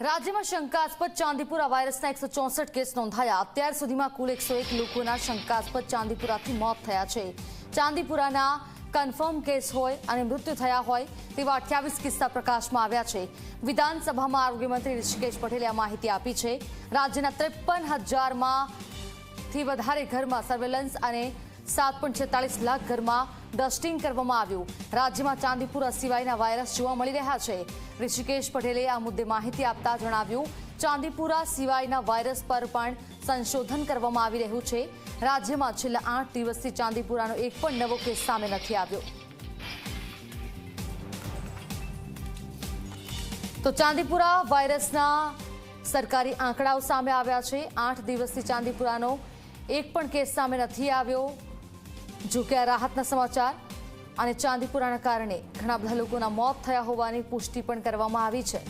રાજ્યમાં શંકાસ્પદ ચાંદીપુરા વાયરસના એકસો ચોસઠ કેસ નોંધાયા. અત્યાર સુધીમાં કુલ એકસો એક લોકોના શંકાસ્પદ ચાંદીપુરાથી મોત થયા છે. ચાંદીપુરાના કન્ફર્મ કેસ હોય અને મૃત્યુ થયા હોય તેવા અઠ્યાવીસ કિસ્સા પ્રકાશમાં આવ્યા છે. વિધાનસભામાં આરોગ્યમંત્રી ઋષિકેશ પટેલે આ માહિતી આપી છે. રાજ્યના ત્રેપન હજારમાંથી વધારે ઘરમાં સર્વેલન્સ અને સાત પોઈન્ટ છેતાલીસ લાખ ઘરમાં ડસ્ટિંગ કરવામાં આવ્યું. રાજ્યમાં ચાંદીપુરા સિવાયના વાયરસ જોવા મળી રહ્યા છે. ઋષિકેશ પટેલે આ મુદ્દે માહિતી આપતા જણાવ્યું, ચાંદીપુરા સિવાયના વાયરસ પર પણ સંશોધન કરવામાં આવી રહ્યું છે. રાજ્યમાં છેલ્લા આઠ દિવસથી ચાંદીપુરાનો એક પણ નવો કેસ સામે નથી આવ્યો. તો ચાંદીપુરા વાયરસના સરકારી આંકડાઓ સામે આવ્યા છે. આઠ દિવસથી ચાંદીપુરાનો એક પણ કેસ સામે નથી આવ્યો. જો કે આ રાહતના સમાચાર અને ચાંદીપુરાના કારણે ઘણા બધા લોકોના મોત થયા હોવાની પુષ્ટિ પણ કરવામાં આવી છે.